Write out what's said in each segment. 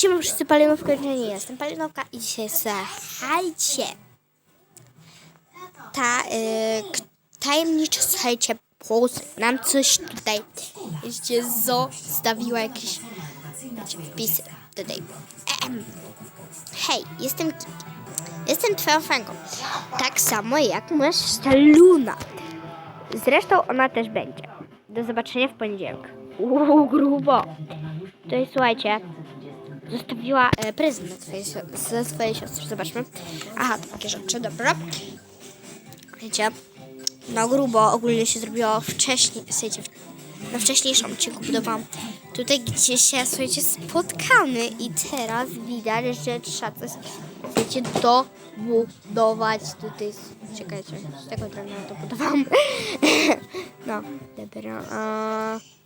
Siema wszyscy, Palinówka, ja nie jestem Palinówka i dzisiaj słuchajcie. Ta, y, tajemnicza, słuchajcie, post nam coś tutaj, wiecie, zostawiła jakieś wpisy tutaj. Hej, jestem. Jestem twoją fanką. Tak samo jak moja siostra Luna. Zresztą ona też będzie. Do zobaczenia w poniedziałek. Uuu, grubo. Tutaj słuchajcie, zostawiła e, prezent swojej, ze swojej siostry. Zobaczmy. Aha, to takie rzeczy, dobra. Wiecie, no grubo ogólnie się zrobiło wcześniej, słuchajcie, na wcześniejszym odcinku budowałam tutaj, gdzie się, słuchajcie, spotkamy i teraz widać, że trzeba coś, słuchajcie, dobudować tutaj. Czekajcie, z tego drewna to budowałam. no, dobra. A...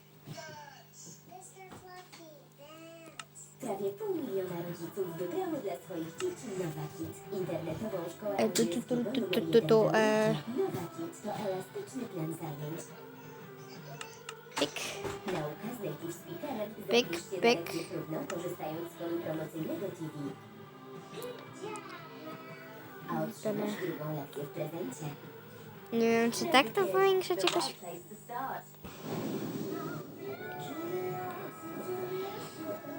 Prawie pół miliona rodziców wybrało dla swoich dzieci Novakit, internetową szkołę E, tu, tu, tu, tu, tu, tu, e. Novakit to elastyczny plan zajęć. Pyk. Nauka z native speakerem Pyk, pyk. nietrudno, korzystając z kodu promocyjnego TV. A otrzymasz drugą lekcję w prezencie. Nie wiem, czy tak to powiększyć jakoś.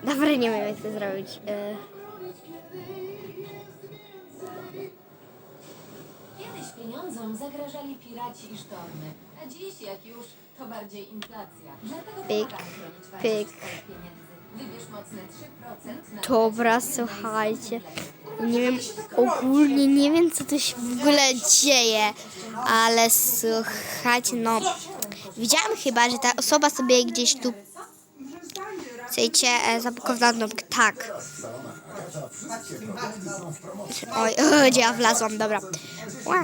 Dobra, nie wiem, jak to zrobić. E, Kiedyś pieniądzom zagrażali piraci i sztormy, a dziś jak już to bardziej inflacja. Dlatego Pyk, pyk. swoich pieniędzy. Wybierz mocne 3% na Dobra, słuchajcie. Nie wiem, ogólnie nie wiem, co tu się w ogóle dzieje, ale słuchajcie, no. Widziałam chyba, że ta osoba sobie gdzieś tu. Słuchajcie, e, zabukowała no, tak. Oj, o, gdzie ja wlazłam, dobra. Ła.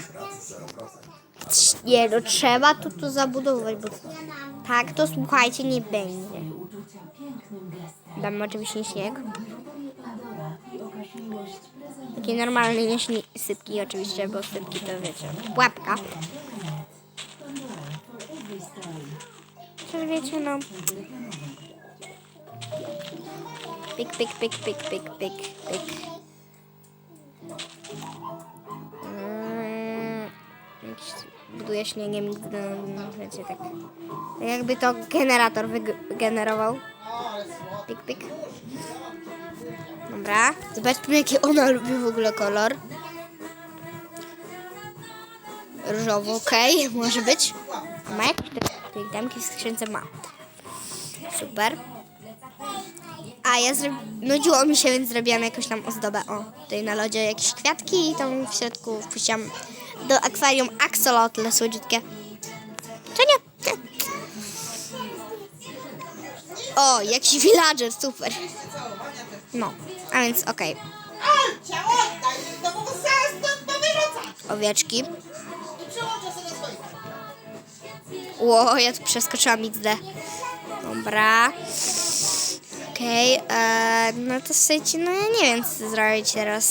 Nie, no trzeba to tu zabudować, bo tak to słuchajcie nie będzie. Damy oczywiście śnieg. Takie normalne, nie sypki oczywiście, bo sypki to wiecie, łapka. Przecież wiecie, no. Pik, pik, pik, pik, pik, pik, pik. Mm, Buduje śniegiem, gdy, no, wiecie, tak. Tak jakby to generator wygenerował. Pik, pik. Dobra. Zobaczmy, jaki ona lubi w ogóle kolor. Różowy, okej, może być. A ma jakieś te pięknamki w skrzynce? Ma. Super. A ja zrob... nudziło mi się, więc zrobiłam jakąś tam ozdobę. O, tutaj na lodzie jakieś kwiatki i tam w środku wpuściłam do akwarium axolotl słodziutkie. Czy nie? O, jakiś villager, super. No, a więc okej. Wyrzucać. Owieczki. Ło, ja tu przeskoczyłam XD. Dobra. Okej, e, no to słuchajcie, no ja nie wiem co zrobić teraz.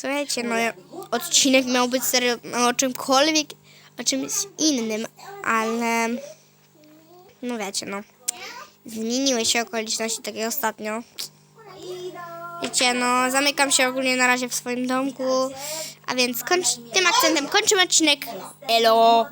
Słuchajcie, no odcinek miał być serio no, o czymkolwiek, o czymś innym, ale no wiecie, no zmieniły się okoliczności takie ostatnio. Wiecie, no zamykam się ogólnie na razie w swoim domku, a więc kończ, tym akcentem kończymy odcinek. Elo!